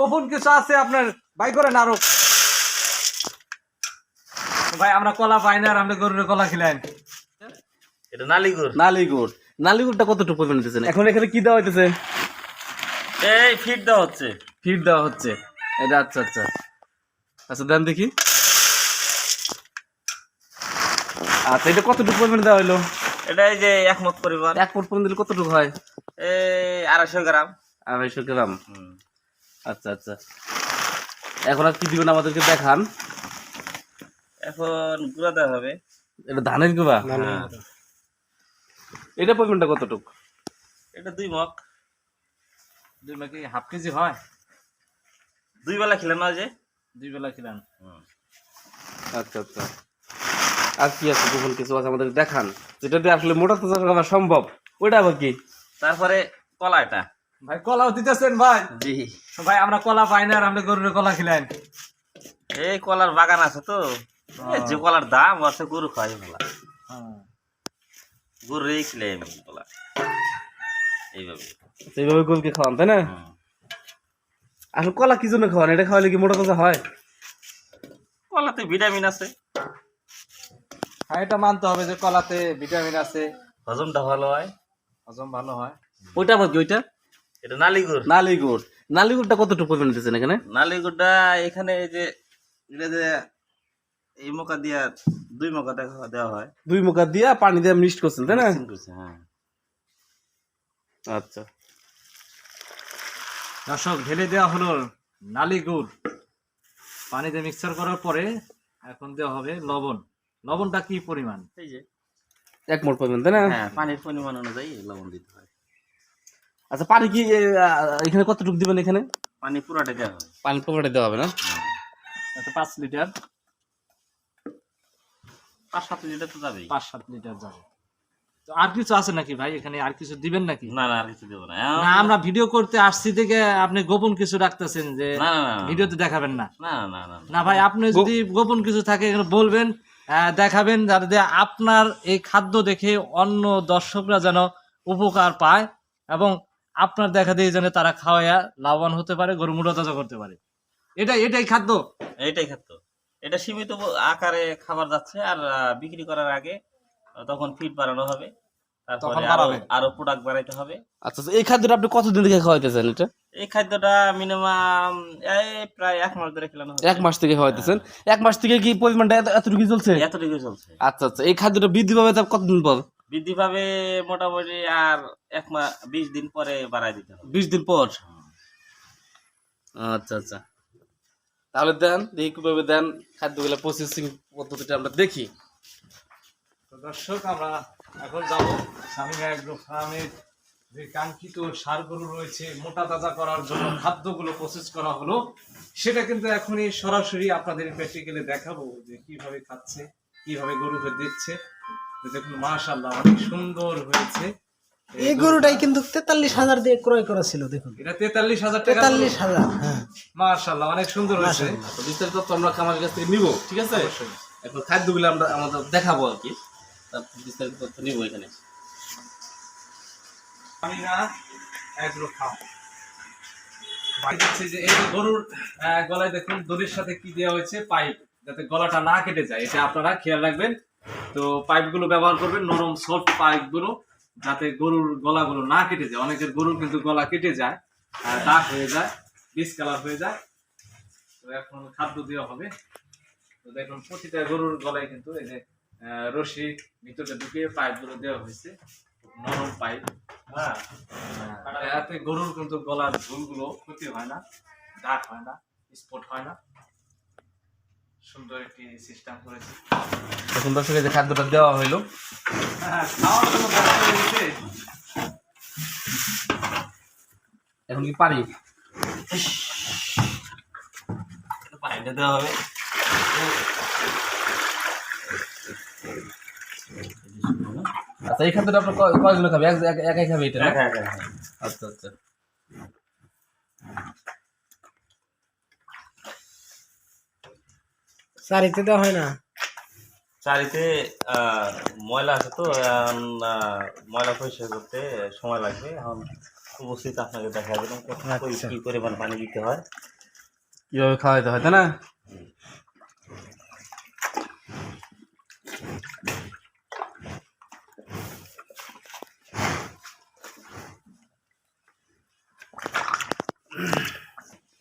গোপন কিছু আছে আপনার? বাই করেন আরও। ভাই আমরা কলা পাই না আর আপনি গরুর কলা খিলেন এটা নালিগুর নালিগুড়। নালিগুড়টা কতটুকু পরিমাণ দিতেছেন এখন এখানে কি দেওয়া হইতেছে? এই ফিট দেওয়া হচ্ছে। ফিড দেওয়া হচ্ছে। এটা আচ্ছা আচ্ছা। আচ্ছা দেন দেখি। আচ্ছা এটা কতটুকু পরিমাণ দেওয়া হইল? এটা এই যে একমত পরিমাণ। এক ফুট পরিমাণ দিলে কতটুকু হয়? এই আড়াইশো গ্রাম। আড়াইশো গ্রাম। হুম। আচ্ছা আচ্ছা। এখন আর কি দিবেন আমাদেরকে দেখান? এখন গুঁড়া দেওয়া হবে। এটা ধানের গুবা হ্যাঁ। এটা পরিমাণটা কতটুকু? এটা দুই মগ। দুই মাকি হাফ কেজি হয়? দুই বেলা খেলাম না যে? দুই বেলা খিলেন। আচ্ছা আচ্ছা। আর কি আছে গোপন কিছু আছে আমাদের দেখান? যেটা দিয়ে আসলে মোটা তাজা করা সম্ভব। ওইটা আবার কি? তারপরে কলা এটা ভাই কলাও দিতেছেন ভাই? জি। ভাই আমরা কলা পাই না আর আপনি গরুর কলা খিলেন এই কলার বাগান আছে তো। যে কলার দাম আছে গরু খাই কলা গরু এই খেলে আমি কলা এইভাবে। সেইভাবে গোলকে খাওয়ান তাই না। আসলে কলা কি জন্য খাওয়ান? এটা খাওয়ালে কি মোটা তাজা হয়? কলাতে ভিটামিন আছে। হ্যাঁ এটা মানতে হবে যে কলাতে ভিটামিন আছে। হজমটা ভালো হয়। হজম ভালো হয়। ওইটা আবার কি ওইটা? এটা নালিগুড়। নালিগুড়। নালিগুড়টা কতটুকু পরিমাণ দিতেছেন এখানে? নালিগুড়টা এখানে এই যে এটা যে এই মোকা দিয়া দুই মোকা দেখা দেওয়া হয়। দুই মুখা দিয়া পানি দিয়ে মিক্সড করছেন তাই না? হ্যাঁ। আচ্ছা। দর্শক ঢেলে দেওয়া হলো নালি গুড় পানিতে মিক্সচার করার পরে এখন দেওয়া হবে লবণ। লবণটা কি পরিমাণ? এই যে। এক মোট পরিমাণ তাই না? হ্যাঁ পানির পরিমাণ অনুযায়ী লবণ দিতে হয়। আচ্ছা পানি কি এখানে কতটুকু দিবেন এখানে? পানি পুরাটা দেওয়া হয় পানি পুরোটা দেওয়া হবে না? এটা পাঁচ লিটার। পাঁচ সাত লিটার তো যাবেই। পাঁচ সাত লিটার যাবে। তো আর কিছু আছে নাকি ভাই? এখানে আর কিছু দিবেন নাকি? না না আর কিছু দেবো না। না আমরা ভিডিও করতে আসছি থেকে আপনি গোপন কিছু রাখতেছেন যে না না না, না। ভিডিওতে দেখাবেন না। না না না না। না ভাই আপনি যদি গোপন কিছু থাকে এখানে বলবেন দেখাবেন যাতে আপনার এই খাদ্য দেখে অন্য দর্শকরা যেন উপকার পায় এবং আপনার দেখা দিয়ে যেন তারা খাওয়া লাভবান হতে পারে গরু মুড়ো তাজা করতে পারে। এটা এটাই খাদ্য। এটাই খাদ্য। এটা সীমিত আকারে খাবার যাচ্ছে আর বিক্রি করার আগে তখন ফিট বাড়ানো হবে। তারপরে আরও আরও প্রোডাক্ট বাড়াইতে হবে। আচ্ছা আচ্ছা, এই খাদ্যটা আপনি কতদিন থেকে খাওয়াইতেছেন এটা? এই খাদ্যটা মিনিমাম এই প্রায় এক মাস ধরে খেলানো এক মাস থেকে খাওয়াইতেছেন? এক মাস থেকে কি পরিমাণটা এত- এতটুকু চলছে? এতটুকু চলছে। আচ্ছা আচ্ছা এই খাদ্যটা বৃদ্ধি পাবে তার কতদিন পর? বৃদ্ধি পাবে মোটামুটি আর এক মাস বিশ দিন পরে বাড়াই দিতে হবে। বিশ দিন পর? আচ্ছা আচ্ছা। তাহলে দেন দেখি কীভাবে দেন খাদ্যগুলো প্রসেসিং পদ্ধতিটা আমরা দেখি। তো দর্শক আমরা এখন যাব স্বামী এগ্রো ফার্মের যে কাঙ্ক্ষিত সারগুলো রয়েছে মোটা তাজা করার জন্য খাদ্যগুলো প্রসেস করা হলো সেটা কিন্তু এখনই সরাসরি আপনাদের প্র্যাকটিক্যালি দেখাবো যে কীভাবে খাচ্ছে কীভাবে গরুকে দিচ্ছে। দেখুন মাশাল্লাহ অনেক সুন্দর হয়েছে। এই গরুটাই কিন্তু তেতাল্লিশ হাজার দিয়ে ক্রয় করা ছিল দেখুন। এটা তেতাল্লিশ হাজার তেতাল্লিশ হাজার হ্যাঁ। মাশাল্লাহ অনেক সুন্দর হয়েছে। বিস্তারিত তো আমরা খামারের কাছ থেকে নিব ঠিক আছে? এখন খাদ্যগুলো আমরা আমাদের দেখাবো আর কি। তারপর বিস্তারিত তথ্য নিব এখানে। আমি না এগ্রো ফার্ম বাড়ি যে এই গরুর আহ, গলায় দেখুন দড়ির সাথে কি দেওয়া হয়েছে? পাইপ যাতে গলাটা না কেটে যায়। এটা আপনারা খেয়াল রাখবেন। তো পাইপগুলো ব্যবহার করবেন, নরম সফট পাইপগুলো যাতে গরুর গলাগুলো না কেটে যায়। অনেকের গরুর কিন্তু গলা কেটে যায় দাগ হয়ে যায় ডিস কালার হয়ে যায়। তো এখন খাদ্য দেওয়া হবে। তো দেখুন, প্রতিটা গরুর গলায় কিন্তু এই যে রশি ভিতরে ঢুকিয়ে পাইপগুলো দেওয়া হয়েছে। নরম পাইপ হ্যাঁ এতে গরুর কিন্তু গলার ঝুলগুলো ক্ষতি হয় না, দাগ হয় না স্পট হয় না। সুন্দর একটি সিস্টেম করেছে। এখন দর্শকের যে খাদ্যটা দেওয়া হইল। হ্যাঁ খাওয়ার জন্য। এখন কি পারি পানিটা দেওয়া হবে। আচ্ছা এই খাদ্যটা আপনার কয়- কয়জন খাবে? এক- এক- একাই খাবে এটা। আচ্ছা আচ্ছা। চারিতে দেওয়া হয় না। চারিতে আহ, ময়লা আছে তো ময়লা পরিষ্কার করতে সময় লাগবে। এখন উপস্থিত আপনাকে দেখা যাবে আচ্ছা। কি পরিমাণ পানি দিতে হয়। কীভাবে খাওয়াইতে হয় তাই না?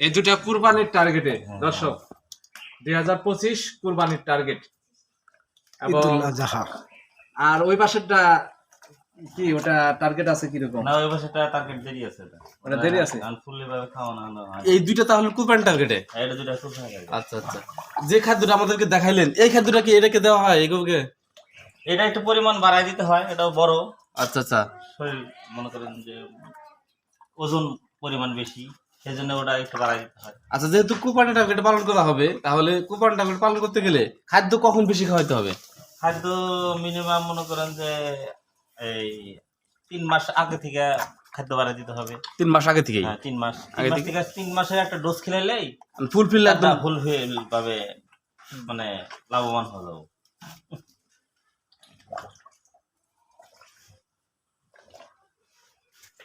এই দুটা কুরবানির টার্গেটে দর্শক। দুই হাজার পঁচিশ কুরবানির টার্গেট এবং আর ওই পাশেরটা কি ওটা টার্গেট আছে কীরকম? না ওই বছরটা টার্গেট দেরি আছে ওটা। দেরি আছে? ফুললি ভাবে খাওয়ানো হয়। এই দুইটা তাহলে কুরবানি টার্গেটে এটা দুটা খুব ভালো লাগে। আচ্ছা আচ্ছা। যে খাদ্যটা আমাদেরকে দেখাইলেন এই খাদ্যটা কি এটাকে দেওয়া হয় এগুলোকে? এটা একটু পরিমাণ বাড়ায় দিতে হয় এটাও বড়। আচ্ছা আচ্ছা। শরীর মনে করেন যে ওজন পরিমাণ বেশি। সেই জন্য ওটা একটু বাড়ায় দিতে হয়। আচ্ছা যেহেতু টার্গেট পালন করা হবে তাহলে টার্গেট পালন করতে গেলে খাদ্য কখন বেশি খাওয়াইতে হবে? খাদ্য মিনিমাম মনে করেন যে এই তিন মাস আগে থেকে খাদ্য বাড়ায় দিতে হবে। তিন মাস আগে থেকেই? হ্যাঁ তিন মাস। আগে থেকে? থেকে তিন মাসের একটা ডোজ খেলাইলেই ফুলফিল একদম একটা ফুল হয়ে পাবে মানে লাভবান হয়ে যাব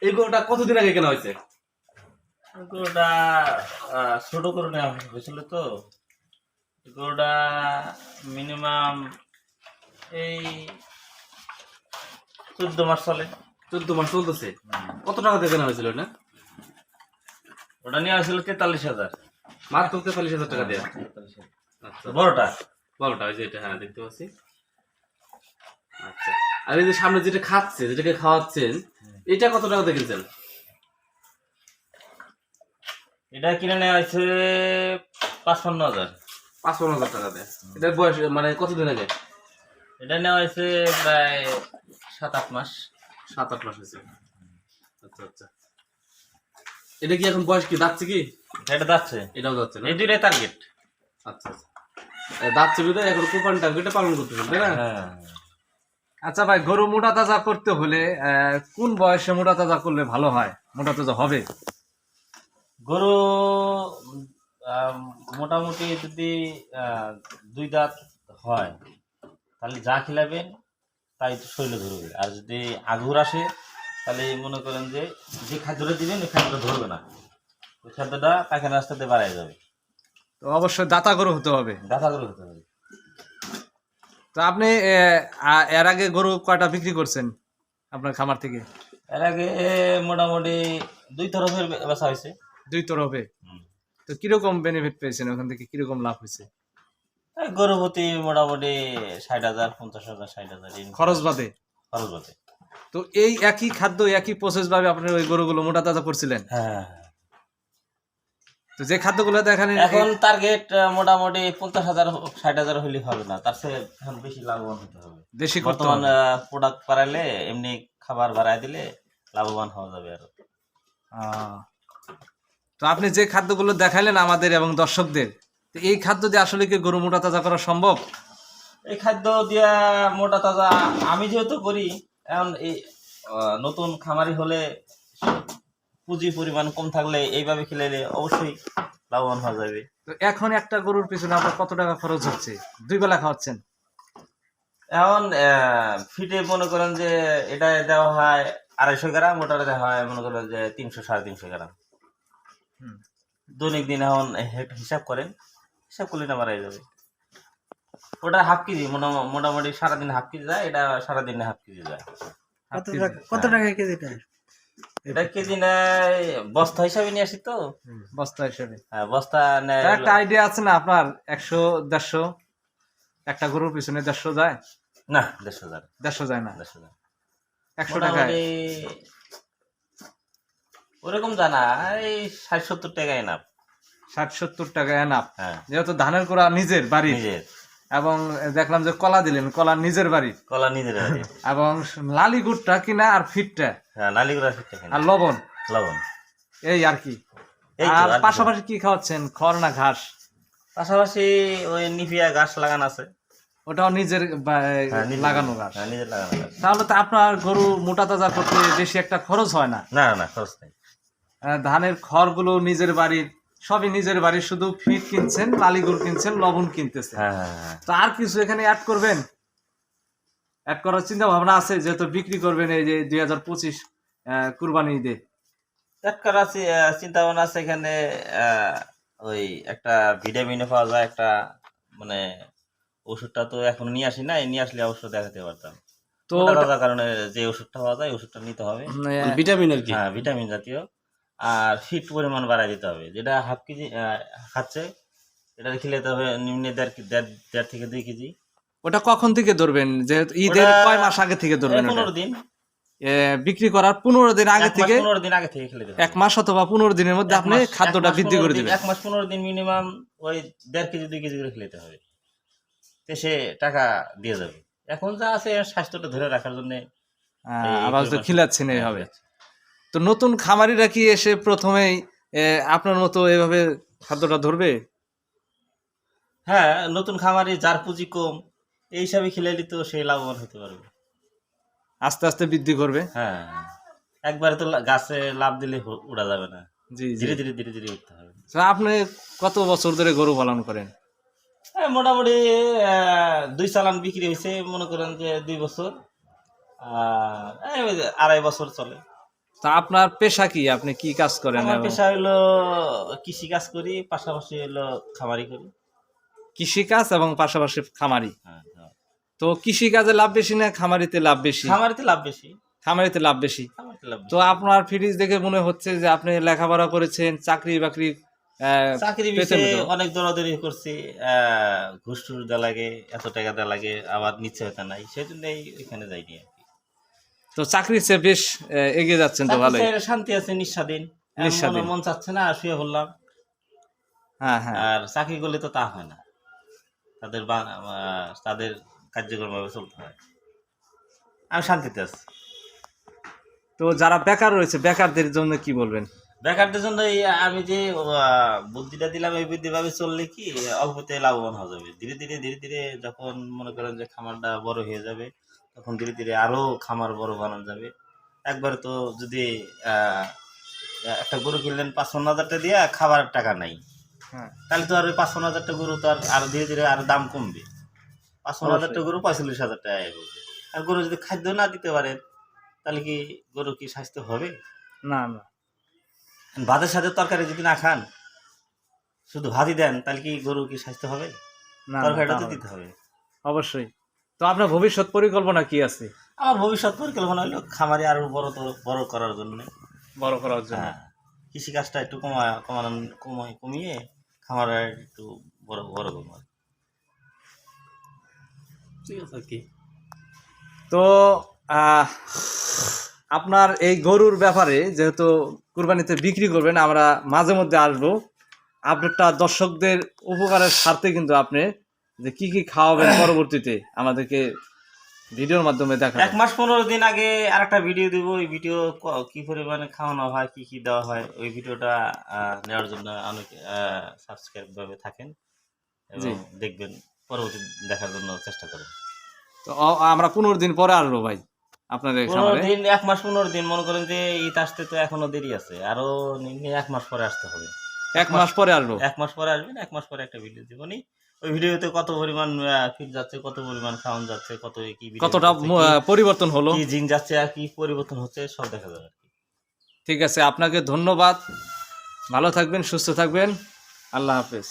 এই গরুটা কতদিন আগে কেনা হয়েছে? গরুটা ছোট করে নেওয়া হয়েছিল তো? গরুটা মিনিমাম এই চোদ্দ মাস চলে। চোদ্দ মাস চলতেছে? কত টাকা হয়েছিল না ওটা নিয়ে তেতাল্লিশ হাজার। মাত্র তেতাল্লিশ হাজার টাকা দেওয়া আচ্ছা। বড়টা? বড়টা ওই যে এটা হ্যাঁ দেখতে পাচ্ছি। আচ্ছা। আর এই যে সামনে যেটা খাচ্ছে যেটাকে খাওয়াচ্ছেন এটা কত টাকা দিয়ে কিনছেন? এটা কিনে নেওয়া হয়েছে পাঁচপান্ন হাজার। পাঁচপন্ন হাজার টাকা দেয়। এটার বয়স মানে কতদিন আগে? এটা নেওয়া হয়েছে প্রায় সাত আট মাস। সাত আট মাস হয়েছে। আচ্ছা আচ্ছা। এটা কি এখন বয়স কি যাচ্ছে কি? এটা যাচ্ছে এটাও যাচ্ছে এই দুইটাই টার্গেট আচ্ছা আচ্ছা। দাচ্ছে বিদায় এখন কুপন টার্গেটে পালন করতেছেন তাই না? হ্যাঁ। আচ্ছা ভাই গরু মোটা তাজা করতে হলে কোন বয়সে মোটা তাজা করলে ভালো হয়? মোটা তাজা হবে? গরু মোটামুটি যদি দুই দাঁত হয় তাহলে যা খিলাবেন তাই তো শরীরে ধরবে। আর যদি আগুর আসে তাহলে মনে করেন যে যে খাদ্যটা দিবেন ওই খাদ্যটা ধরবে না। ওই খাদ্যটা পায়খানা রাস্তাতে বাড়াই যাবে। তো অবশ্যই দাতা গরু হতে হবে। গাথা গরু হতে হবে। তো আপনি এর আগে গরু কয়টা বিক্রি করছেন আপনার খামার থেকে? এর আগে মোটামুটি দুই তরফের বে- বেচা হয়েছে। দুই তরফে তো কীরকম বেনিফিট পেয়েছেন? ওখান থেকে কীরকম লাভ হয়েছে? এই গরু প্রতি মোটামুটি ষাট হাজার পঞ্চাশ হাজার ষাট হাজার খরচ বাদে? খরচ বাদে। তো এই একই খাদ্য একই প্রসেস ভাবে আপনার ওই গরুগুলো মোটা তাজা করছিলেন? হ্যাঁ তো যে খাদ্যগুলো দেখেন এখন টার্গেট মোটামুটি পঞ্চাশ হাজার ষাট হাজার হলে হবে না। তার চেয়ে এখন বেশি লাভবান হতে হবে। দেশি বর্তমান। প্রোডাক্ট বাড়াইলে এমনি খাবার বাড়াই দিলে লাভবান হওয়া যাবে আর। তো আপনি যে খাদ্যগুলো দেখাইলেন আমাদের এবং দর্শকদের তো এই খাদ্য দিয়ে আসলে কি গরু মোটা তাজা করা সম্ভব? এই খাদ্য দিয়া মোটা তাজা আমি যেহেতু করি এখন এই নতুন খামারি হলে পুঁজি পরিমাণ কম থাকলে এইভাবে খেলে অবশ্যই লাভবান হওয়া যাবে। তো এখন একটা গরুর পিছনে আপনার কত টাকা খরচ হচ্ছে? দুই বেলা খাওয়াচ্ছেন? এখন আহ, ফিটে মনে করেন যে এটা দেওয়া হয় আড়াইশো গ্রাম ওটা দেওয়া হয় মনে করেন যে তিনশো সাড়ে তিনশো গ্রাম। দৈনিক দিন এখন হিসাব করেন হিসাব করলে না মারাই যাবে। ওটা হাফ কেজি মোটামুটি সারাদিন হাফ কেজি যায় এটা সারাদিন হাফ কেজি যায়। কত টাকা কত কেজিটা? এটা কেজি নেয় বস্তা হিসাবে নিয়ে আসি তো। বস্তা হিসেবে। হ্যাঁ বস্তা নেয় একটা আইডিয়া আছে না আপনার? একশো দেড়শো একটা গরুর পিছনে দেড়শো যায়? না দেড়শো হাজার দেড়শো যায় না। দেড়শো হাজার একশো মোটামুটি ওরকম জানা এই ষাট সত্তর টাকায় না ষাট সত্তর টাকা হ্যাঁ। যেহেতু ধানের কোড়া নিজের বাড়ি নিজের। এবং দেখলাম যে কলা দিলেন কলা নিজের বাড়ি কলা নিজের বাড়ি। এবং লালি গুড়টা কিনা আর ফিটটা। হ্যাঁ নালিগুড়া ফিরতে আর লবণ। লবণ। এই আর কি। আর পাশাপাশি কি খাওয়াচ্ছেন? খড় না ঘাস। পাশাপাশি ওই নিফিয়া গাছ লাগানো আছে। ওটাও নিজের হ্যাঁ, লাগানো ঘাস। হ্যাঁ নিজের লাগানো গাছ তাহলে তো আপনার গরু মোটা তাজা করতে বেশি একটা খরচ হয় না? না না খরচ নেই। ধানের খড়গুলো নিজের বাড়ির সবই নিজের বাড়ির শুধু ফিট কিনছেন লালি গুড় কিনছেন লবণ কিনতেছেন। হ্যাঁ হ্যাঁ হ্যাঁ। তো আর কিছু এখানে অ্যাড করবেন? অ্যাড করার চিন্তা ভাবনা আছে যেহেতু বিক্রি করবেন এই যে দুই হাজার পঁচিশ কুরবানি ঈদে। এক করা চি- আহ, চিন্তা ভাবনা আছে এখানে আহ, ওই একটা ভিটামিনও পাওয়া যায় একটা মানে ওষুধটা তো এখন নিয়ে আসি না নিয়ে আসলে অবশ্য দেখাতে পারতাম। তো কারণে যে ওষুধটা পাওয়া যায় ওষুধটা নিতে হবে। মানে, ভিটামিন আর কি? হ্যাঁ ভিটামিন জাতীয়। আর ফিট পরিমাণ বাড়াই দিতে হবে। যেটা হাফ কেজি খাচ্ছে এটা খেলে দিতে হবে নিম্নে দেড় দেড় থেকে দুই কেজি। ওটা কখন থেকে ধরবেন? যেহেতু ঈদের কয় মাস আগে থেকে ধরবেন পনেরো দিন। বিক্রি করার পনেরো দিন আগে থেকে? পনেরো দিন আগে থেকে খেলে দিতে এক মাস অথবা পনেরো দিনের মধ্যে আপনি খাদ্যটা বৃদ্ধি করে দিবেন। এক মাস পনেরো দিন মিনিমাম ওই দেড় কেজি দুই কেজি করে খেলেতে হবে। তো সে টাকা দিয়ে যাবে। এখন যা আছে স্বাস্থ্যটা ধরে রাখার জন্য হ্যাঁ, আবার তো খিলাচ্ছেন এইভাবে। তো নতুন খামারিরা কি এসে প্রথমেই আপনার মতো এভাবে খাদ্যটা ধরবে? হ্যাঁ নতুন খামারি যার পুঁজি কম এই হিসাবে খেলে তো সে লাভবান হতে পারবে। আস্তে আস্তে বৃদ্ধি করবে? হ্যাঁ একবারে তো গাছে লাভ দিলে উড়া যাবে না। জি ধীরে ধীরে ধীরে ধীরে উঠতে হবে। আপনি কত বছর ধরে গরু পালন করেন? মোটামুটি দুই চালান বিক্রি হয়েছে মনে করেন যে দুই বছর। আড়াই বছর চলে। তা আপনার পেশা কি? আপনি কি কাজ করেন আমার পেশা হলো কৃষি কাজ করি পাশাপাশি হলো খামারি করি। কৃষি কাজ এবং পাশাপাশি খামারি। হ্যাঁ, হ্যাঁ। তো কৃষি কাজে লাভ বেশি না খামারিতে লাভ বেশি? খামারিতে লাভ বেশি। খামারিতে লাভ বেশি। তো আপনার ফ্রিজ দেখে মনে হচ্ছে যে আপনি লেখাপড়া করেছেন চাকরি বাকরি চাকরি বিষয়ে অনেক দৌড়াদৌড়ি করছি ঘুষ টুস দেওয়া লাগে এত টাকা দেওয়া লাগে আবার নিচ্ছে হয়তো নাই সেই জন্যই এখানে যাইনি আর তো চাকরির চেয়ে বেশ এগিয়ে যাচ্ছেন তো ভালোই। শান্তি আছে নিঃস্বাধীন। নিঃস্বাধীন। মন চাচ্ছে না শুয়ে বললাম হ্যাঁ হ্যাঁ। আর চাকরি করলে তো তা হয় না। তাদের তাদের কার্যক্রম ভাবে চলতে হয়। আমি শান্তিতে আছি। তো যারা বেকার রয়েছে বেকারদের জন্য কি বলবেন? বেকারদের জন্য আমি যে বুদ্ধিটা দিলাম এই বুদ্ধি ভাবে চললে কি অল্পতে লাভবান হওয়া যাবে। ধীরে ধীরে ধীরে ধীরে যখন মনে করেন যে খামারটা বড় হয়ে যাবে তখন ধীরে ধীরে আরও খামার বড় বানানো যাবে। একবার তো যদি একটা গরু কিনলেন পাঁচপন্ন হাজারটা দিয়ে খাবার টাকা নাই। হ্যাঁ। তাহলে তো আর ওই পাঁচপন্ন হাজারটা গরু তো আর আরও ধীরে ধীরে আরও দাম কমবে। পাঁচপন্ন হাজারটা গরু পঁয়তাল্লিশ হাজার টাকা করবে। আর গরু যদি খাদ্য না দিতে পারেন তাহলে কি গরু কি স্বাস্থ্য হবে? না না। ভাতের সাথে তরকারি যদি না খান শুধু ভাতই দেন তাহলে কি গরু কি স্বাস্থ্য হবে? না, তরকারিটা তো দিতে হবে। অবশ্যই। তো আপনার ভবিষ্যৎ পরিকল্পনা কি আছে? আমার ভবিষ্যৎ পরিকল্পনা হলো খামারে আরও বড় তো- বড় করার জন্য। বড় করার জন্য। হ্যাঁ কৃষি কাজটা একটু কমা কমানো কমায় কমিয়ে খামারে একটু বড় বড় করব। ঠিক আছে আর কি? তো আহ, আপনার এই গরুর ব্যাপারে যেহেতু কুরবানিতে বিক্রি করবেন আমরা মাঝে মধ্যে আসব। আপনারটা দর্শকদের উপকারের স্বার্থে কিন্তু আপনি যে কি কি খাওয়াবেন পরবর্তীতে আমাদেরকে ভিডিওর মাধ্যমে দেখা এক মাস পনেরো দিন আগে আর একটা ভিডিও দিব ওই ভিডিও কি পরিমাণে খাওয়ানো হয় কি কি দেওয়া হয় ওই ভিডিওটা নেওয়ার জন্য অনেক সাবস্ক্রাইব ভাবে থাকেন এবং দেখবেন পরবর্তী দেখার জন্য চেষ্টা করবেন তো আমরা পনেরো দিন পরে আসব ভাই আপনার এই পনেরো দিন এক মাস পনেরো দিন মনে করেন যে ঈদ আসতে তো এখনও দেরি আছে আরও এক মাস পরে আসতে হবে। এক মাস পরে আসব। এক মাস পরে আসবেন এক মাস পরে একটা ভিডিও দিবনি ওই ভিডিওতে কত পরিমাণ ফিট যাচ্ছে কত পরিমাণ সাউন্ড যাচ্ছে কত কি কতটা পরিবর্তন হলো? কি জিন যাচ্ছে আর কি পরিবর্তন হচ্ছে সব দেখা যাবে আর কি। ঠিক আছে আপনাকে ধন্যবাদ। ভালো থাকবেন সুস্থ থাকবেন। আল্লাহ হাফেজ।